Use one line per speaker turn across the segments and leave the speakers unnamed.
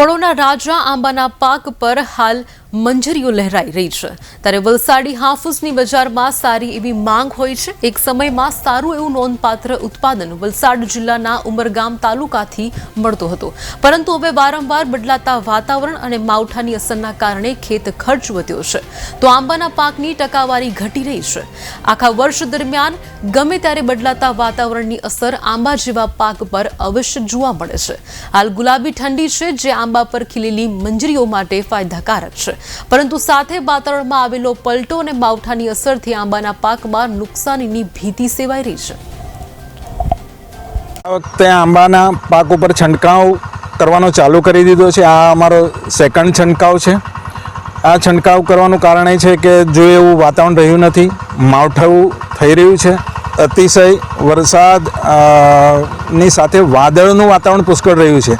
ફળોના રાજા આંબાના પાક પર હાલ મંજરીઓ લહેરાઈ રહી છે. ત્યારે વલસાડી હાફૂસની બજારમાં સારી એવી માંગ હોય છે. એક સમયમાં સારું એવું નોંધપાત્ર ઉત્પાદન વલસાડ જિલ્લાના ઉમરગામ તાલુકાથી મળતો હતો. પરંતુ હવે વારંવાર બદલાતા વાતાવરણ અને માવઠાની અસરના કારણે ખેત ખર્ચ વધ્યો છે. તો આંબાના પાકની ટકાવારી ઘટી રહી છે. આખા વર્ષ દરમિયાન ગમે ત્યારે બદલાતા વાતાવરણની અસર આંબા જેવા પાક પર અવશ્ય જોવા મળે છે. હાલ ગુલાબી ઠંડી છે, જે આંબા પર ખીલેલી મંજરીઓ માટે ફાયદાકારક છે. પરંતુ સાથે વાતાવરણમાં આવેલો પલટો અને માવઠાની અસરથી આંબાના પાકમાં નુકસાનીની ભીતિ સેવાઈ રહી છે.
આ વખતે આંબાના પાક ઉપર છંટકાવ કરવાનો ચાલુ કરી દીધો છે. આ અમારો સેકન્ડ છંટકાવ છે. આ છંટકાવ કરવાનું કારણ એ છે કે જો એવું વાતાવરણ રહ્યું નથી, માવઠું થઈ રહ્યું છે. અતિશય વરસાદની સાથે વાદળનું વાતાવરણ પુષ્કળ રહ્યું છે.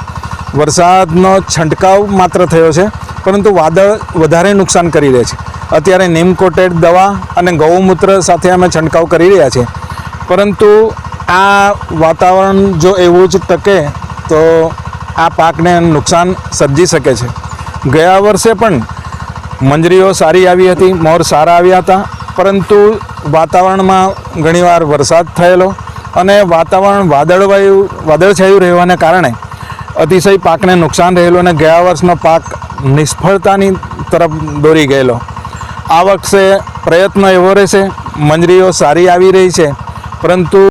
વરસાદનો છંટકાવ માત્ર થયો છે, પરંતુ વાદળ વધારે નુકસાન કરી રહ્યા છે. અત્યારે નીમ કોટેડ દવા અને ગૌમૂત્ર સાથે અમે છંટકાવ કરી રહ્યા છીએ. પરંતુ આ વાતાવરણ જો એવું જ ટકે, તો આ પાકને નુકસાન સર્જી શકે છે. ગયા વર્ષે પણ મંજરીઓ સારી આવી હતી, મોર સારા આવ્યા હતા, પરંતુ વાતાવરણમાં ઘણીવાર વરસાદ થયેલો અને વાતાવરણ વાદળવાયું, વાદળછાયું રહેવાને કારણે અતિશય પાકને નુકસાન રહેલું અને ગયા વર્ષનો પાક નિષ્ફળતાની તરફ દોરી ગયેલો. આ વખતે પ્રયત્ન એવો રહેશે, મંજરીઓ સારી આવી રહી છે, પરંતુ